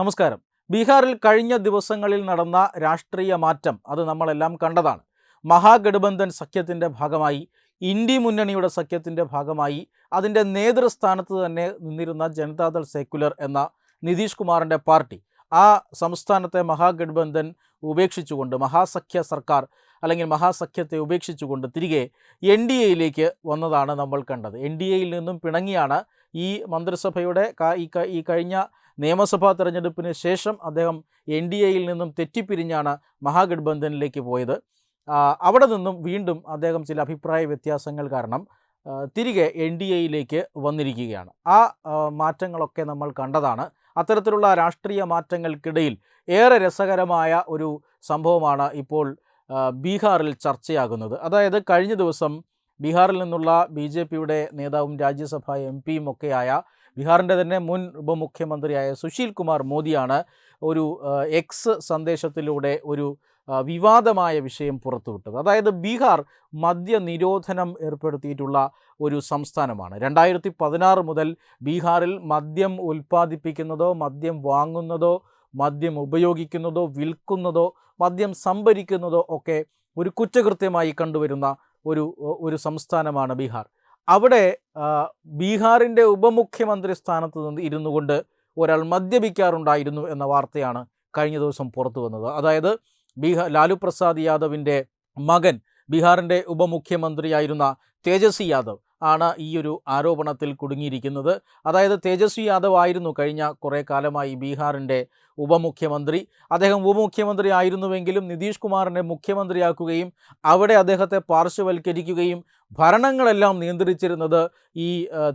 നമസ്കാരം. ബീഹാറിൽ കഴിഞ്ഞ ദിവസങ്ങളിൽ നടന്ന രാഷ്ട്രീയ മാറ്റം അത് നമ്മളെല്ലാം കണ്ടതാണ്. മഹാഗഠബന്ധൻ സഖ്യത്തിന്റെ ഭാഗമായി ഇന്ത്യ മുന്നണിയുടെ സഖ്യത്തിന്റെ ഭാഗമായി അതിന്റെ നേതൃസ്ഥാനത്ത് തന്നെ നിന്നിരുന്ന ജനതാദൾ സെക്യുലർ എന്ന നിതീഷ് കുമാറിന്റെ പാർട്ടി. ആ സംസ്ഥാനത്തെ മഹാഗഠബന്ധൻ ഉപേക്ഷിച്ചുകൊണ്ട് മഹാസഖ്യ സർക്കാർ അല്ലെങ്കിൽ മഹാസഖ്യത്തെ ഉപേക്ഷിച്ചുകൊണ്ട് തിരികെ എൻ ഡി എയിലേക്ക് വന്നതാണ് നമ്മൾ കണ്ടത്. എൻ ഡി എയിൽ നിന്നും പിണങ്ങിയാണ് ഈ മന്ത്രിസഭയുടെ ഈ കഴിഞ്ഞ നിയമസഭാ തെരഞ്ഞെടുപ്പിന് ശേഷം അദ്ദേഹം എൻ ഡി എയിൽ നിന്നും തെറ്റിപ്പിരിഞ്ഞാണ് മഹാഗഠബന്ധനിലേക്ക് പോയത്. അവിടെ നിന്നും വീണ്ടും അദ്ദേഹം ചില അഭിപ്രായ വ്യത്യാസങ്ങൾ കാരണം തിരികെ എൻ ഡി എയിലേക്ക് വന്നിരിക്കുകയാണ്. ആ, മാറ്റങ്ങളൊക്കെ നമ്മൾ കണ്ടതാണ്. അത്തരത്തിലുള്ള രാഷ്ട്രീയ മാറ്റങ്ങൾക്കിടയിൽ ഏറെ രസകരമായ ഒരു സംഭവമാണ് ഇപ്പോൾ ബീഹാറിൽ ചർച്ചയാകുന്നത്. അതായത് കഴിഞ്ഞ ദിവസം ബീഹാറിൽ നിന്നുള്ള ബി ജെ പിയുടെ നേതാവും രാജ്യസഭാ എം പിയും ഒക്കെയായ ബീഹാറിന്റെ തന്നെ മുൻ ഉപമുഖ്യമന്ത്രിയായ സുശീൽ കുമാർ മോദിയാണ് ഒരു എക്സ് സന്ദേശത്തിലൂടെ ഒരു വിവാദമായ വിഷയം പുറത്തുവിട്ടത്. അതായത് ബീഹാർ മദ്യ നിരോധനം ഏർപ്പെടുത്തിയിട്ടുള്ള ഒരു സംസ്ഥാനമാണ്. രണ്ടായിരത്തി പതിനാറ് മുതൽ ബീഹാറിൽ മദ്യം ഉൽപ്പാദിപ്പിക്കുന്നതോ മദ്യം വാങ്ങുന്നതോ മദ്യം ഉപയോഗിക്കുന്നതോ വിൽക്കുന്നതോ മദ്യം സംഭരിക്കുന്നതോ ഒക്കെ ഒരു കുറ്റകൃത്യമായി കണ്ടുവരുന്ന ഒരു ഒരു സംസ്ഥാനമാണ് ബീഹാർ. അവിടെ ബീഹാറിന്റെ ഉപമുഖ്യമന്ത്രി സ്ഥാനത്ത് നിന്ന് ഇരുന്നു കൊണ്ട് ഒരാൾ മദ്യപിക്കാറുണ്ടായിരുന്നു എന്ന വാർത്തയാണ് കഴിഞ്ഞ ദിവസം പുറത്തു വന്നത് അതായത് ബീഹാർ ലാലു പ്രസാദ് യാദവിന്റെ മകൻ ബീഹാറിന്റെ ഉപമുഖ്യമന്ത്രിയായിരുന്ന തേജസ്വി യാദവ് ആണ് ഈ ഒരു ആരോപണത്തിൽ കുടുങ്ങിയിരിക്കുന്നത്. അതായത് തേജസ്വി യാദവ് ആയിരുന്നു കഴിഞ്ഞ കുറേ കാലമായി ബീഹാറിന്റെ ഉപമുഖ്യമന്ത്രി. അദ്ദേഹം ഉപമുഖ്യമന്ത്രി ആയിരുന്നുവെങ്കിലും നിതീഷ് കുമാറിനെ മുഖ്യമന്ത്രിയാക്കുകയും അവിടെ അദ്ദേഹത്തെ പാർശ്വവൽക്കരിക്കുകയും ഭരണങ്ങളെല്ലാം നിയന്ത്രിച്ചിരുന്നത് ഈ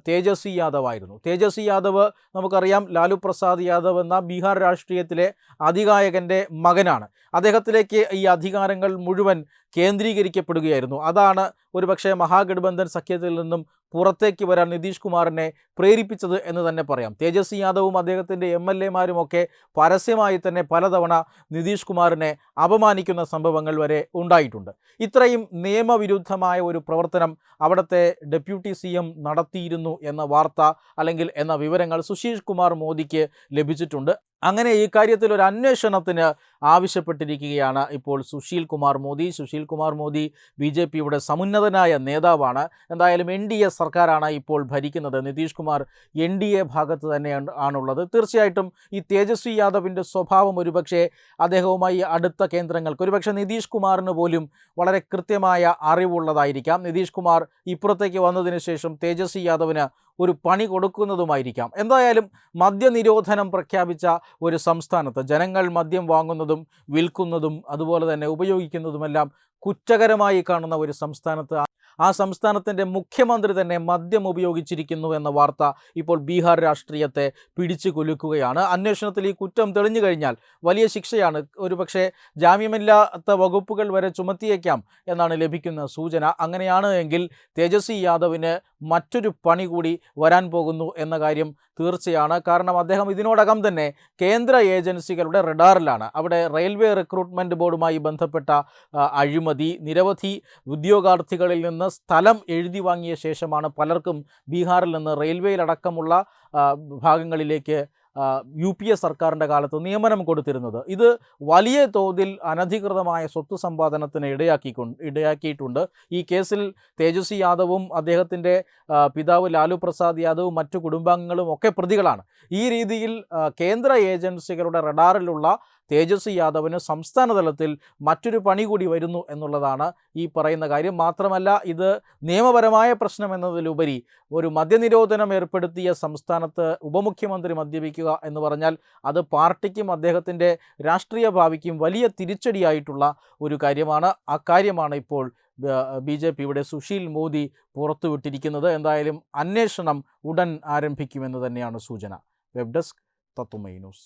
തേജസ്വി യാദവ് ആയിരുന്നു. തേജസ്വി യാദവ് നമുക്കറിയാം ലാലു പ്രസാദ് യാദവ് എന്ന ബീഹാർ രാഷ്ട്രീയത്തിലെ അധികായകന്റെ മകനാണ്. അദ്ദേഹത്തിലേക്ക് ഈ അധികാരങ്ങൾ മുഴുവൻ കേന്ദ്രീകരിക്കപ്പെടുകയായിരുന്നു. അതാണ് ഒരുപക്ഷെ മഹാഗഠബന്ധൻ സഖ്യത്തിൽ നിന്നും പുറത്തേക്ക് വരാൻ നിതീഷ് കുമാറിനെ പ്രേരിപ്പിച്ചത് എന്ന് തന്നെ പറയാം. തേജസ്വി യാദവും അദ്ദേഹത്തിന്റെ എം എൽ എമാരുമൊക്കെ പരസ്യമായി തന്നെ പലതവണ നിതീഷ് കുമാറിനെ അപമാനിക്കുന്ന സംഭവങ്ങൾ വരെ ഉണ്ടായിട്ടുണ്ട്. ഇത്രയും നിയമവിരുദ്ധമായ ഒരു പ്രവർത്തനം അവിടുത്തെ ഡെപ്യൂട്ടി സി എം നടത്തിയിരുന്നു എന്ന വാർത്ത അല്ലെങ്കിൽ എന്ന വിവരങ്ങൾ സുശീഷ് കുമാർ മോദിക്ക് ലഭിച്ചിട്ടുണ്ട്. അങ്ങനെ ഈ കാര്യത്തിൽ ഒരു അന്വേഷണത്തിന് ആവശ്യപ്പെട്ടിരിക്കുകയാണ് ഇപ്പോൾ സുശീൽ കുമാർ മോദി. സുശീൽ കുമാർ മോദി ബി ജെ പിയുടെ സമുന്നതനായ നേതാവാണ്. എന്തായാലും എൻ ഡി എ സർക്കാരാണ് ഇപ്പോൾ ഭരിക്കുന്നത്. Nitish Kumar N D A ഭാഗത്ത് തന്നെ ആണുള്ളത്. തീർച്ചയായിട്ടും ഈ തേജസ്വി യാദവിന്റെ സ്വഭാവം ഒരുപക്ഷെ അദ്ദേഹവുമായി അടുത്ത കേന്ദ്രങ്ങൾക്ക് ഒരുപക്ഷെ നിതീഷ് കുമാറിന് പോലും വളരെ കൃത്യമായ അറിവുള്ളതായിരിക്കാം. നിതീഷ് കുമാർ ഇപ്പുറത്തേക്ക് വന്നതിന് ശേഷം തേജസ്വി യാദവിന് ഒരു പണി കൊടുക്കുന്നതുമായിരിക്കാം. എന്തായാലും മദ്യനിരോധനം പ്രഖ്യാപിച്ച ഒരു സംസ്ഥാനത്ത് ജനങ്ങൾ മദ്യം വാങ്ങുന്നതും വിൽക്കുന്നതും അതുപോലെ തന്നെ ഉപയോഗിക്കുന്നതുമെല്ലാം കുറ്റകരമായി കാണുന്ന ഒരു സംസ്ഥാനത്ത് ആ- സംസ്ഥാനത്തിന്റെ മുഖ്യമന്ത്രി തന്നെ മദ്യം ഉപയോഗിച്ചിരിക്കുന്നു എന്ന വാർത്ത ഇപ്പോൾ ബീഹാർ രാഷ്ട്രീയത്തെ പിടിച്ചു കൊലുക്കുകയാണ്. അന്വേഷണത്തിൽ ഈ കുറ്റം തെളിഞ്ഞു കഴിഞ്ഞാൽ വലിയ ശിക്ഷയാണ്. ഒരുപക്ഷെ ജാമ്യമില്ലാത്ത വകുപ്പുകൾ വരെ ചുമത്തിയേക്കാം എന്നാണ് ലഭിക്കുന്ന സൂചന. അങ്ങനെയാണ് എങ്കിൽ തേജസ്വി യാദവിന് മറ്റൊരു പണി കൂടി വരാൻ പോകുന്നു എന്ന കാര്യം തീർച്ചയാണ്. കാരണം അദ്ദേഹം ഇതിനോടകം തന്നെ കേന്ദ്ര ഏജൻസികളുടെ റഡാറിലാണ്. അവിടെ റെയിൽവേ റിക്രൂട്ട്മെന്റ് ബോർഡുമായി ബന്ധപ്പെട്ട അഴിമതി നിരവധി ഉദ്യോഗാർത്ഥികളിൽ നിന്ന് സ്ഥലം എഴുതി വാങ്ങിയ ശേഷമാണ് പലർക്കും ബീഹാറിൽ നിന്ന് റെയിൽവേയിലടക്കമുള്ള ഭാഗങ്ങളിലേക്ക് യു പി എ സർക്കാരിന്റെ കാലത്ത് നിയമനം കൊടുത്തിരുന്നത്. ഇത് വലിയ തോതിൽ അനധികൃതമായ സ്വത്ത് സമ്പാദനത്തിന് ഇടയാക്കിക്കൊണ്ട് ഇടയാക്കിയിട്ടുണ്ട്. ഈ കേസിൽ തേജസ്വി യാദവും അദ്ദേഹത്തിന്റെ പിതാവ് ലാലു പ്രസാദ് യാദവും മറ്റു കുടുംബാംഗങ്ങളും ഒക്കെ പ്രതികളാണ്. ഈ രീതിയിൽ കേന്ദ്ര ഏജൻസികളുടെ റഡാറിലുള്ള തേജസ്വി യാദവിന് സംസ്ഥാന തലത്തിൽ മറ്റൊരു പണി കൂടി വരുന്നു എന്നുള്ളതാണ് ഈ പറയുന്ന കാര്യം. മാത്രമല്ല ഇത് നിയമപരമായ പ്രശ്നം എന്നതിലുപരി ഒരു മദ്യനിരോധനം ഏർപ്പെടുത്തിയ സംസ്ഥാനത്ത് ഉപമുഖ്യമന്ത്രി മദ്യപിക്കുക എന്ന് പറഞ്ഞാൽ അത് പാർട്ടിക്കും അദ്ദേഹത്തിന്റെ രാഷ്ട്രീയ ഭാവിക്കും വലിയ തിരിച്ചടിയായിട്ടുള്ള ഒരു കാര്യമാണ്. ആ കാര്യമാണ് ഇപ്പോൾ ബി ജെ പിയുടെ സുശീൽ മോദി പുറത്തുവിട്ടിരിക്കുന്നത്. എന്തായാലും അന്വേഷണം ഉടൻ ആരംഭിക്കുമെന്ന് തന്നെയാണ് സൂചന. വെബ് ഡെസ്ക് തത്തുമൈ ന്യൂസ്.